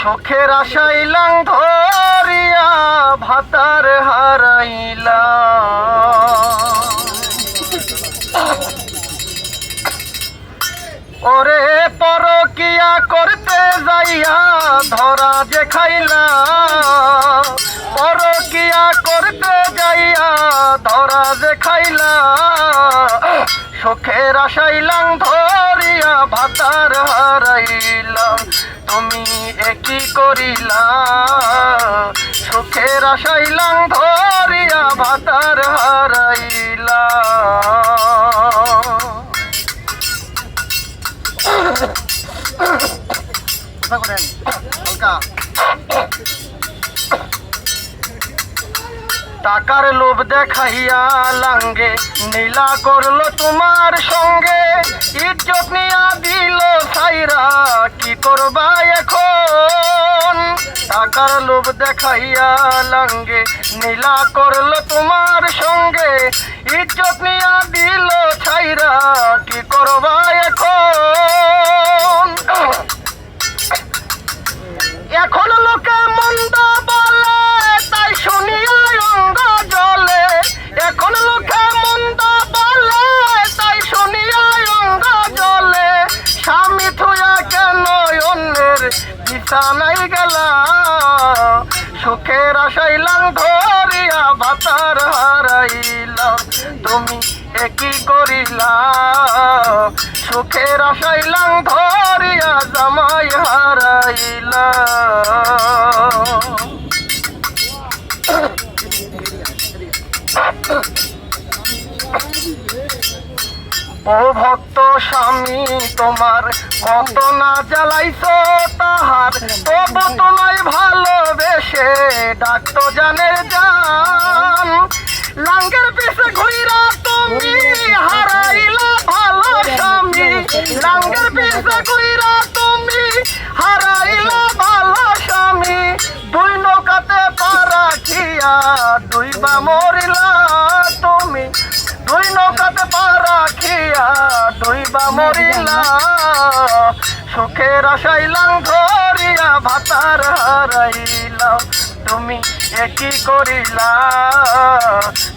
সুখের আশাইলাম ধরিয়া ভাতার হারাইলা ওরে পরকিয়া করতে যাইয়া ধরা যে খাইলা পরকিয়া করতে যাইয়া ধরা যে খাইলা সুখের আশাইলাম, ধরিয়া ভাতার হারাইলা তুমি একই করিলা? সুখের আশাইলাম, ধরিয়া ভাতার হারাইলা করেন হালকা। টাকার লোভ দেখাইয়া লাঙ্গে। নীলা করল তোমার সঙ্গে। ইজ্জত নিয়া দিল সাইরা। কি করবা এখন? টাকার লোভ দেখাইয়া লাঙ্গে। নীলা করল তোমার সঙ্গে। ইজ্জত নিয়া দিল ছাইরা কি করবা বিছানাই গেলা সুখের আশাইলাম ধরিয়া ভাতার হারাইলা। তুমি একই করিলা? সুখের আশাইলাম ধরিয়া জামাই হারাইলা। ও ভক্ত স্বামী, তোমার কত না জ্বালাইছ তাহার। তবু তোমায় ভালোবেসে ডাকতো জান। লাঙ্গের পিছে ঘুইরা তুমি হারাইলা ভালো স্বামী। লাঙ্গের পিছে ঘুইরা তুমি হারাইলা ভালো স্বামী। দুই নৌকাতে পারা খিয়া দুইবা মরিলা। তুমি দুই নৌকাতে পারা খিয়া দুইবা মরিলা। সুখের আশাইলাম ধরিয়া ভাতার হারাইলা। তুমি একই করিলা?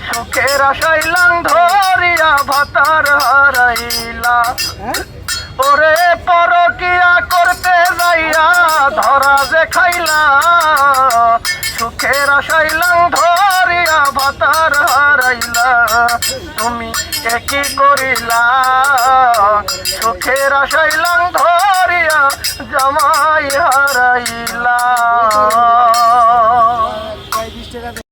সুখের আশাইলাম ধরিয়া ভাতার হারাইলা। ওরে পরকিয়া করতে যাইয়া ধরা যে খাইলা। সুখের আশাইলাম ধরিয়া ভাতার হারাইলা। তুমি একই করিলা সুখের আশাইলাম ধরিয়া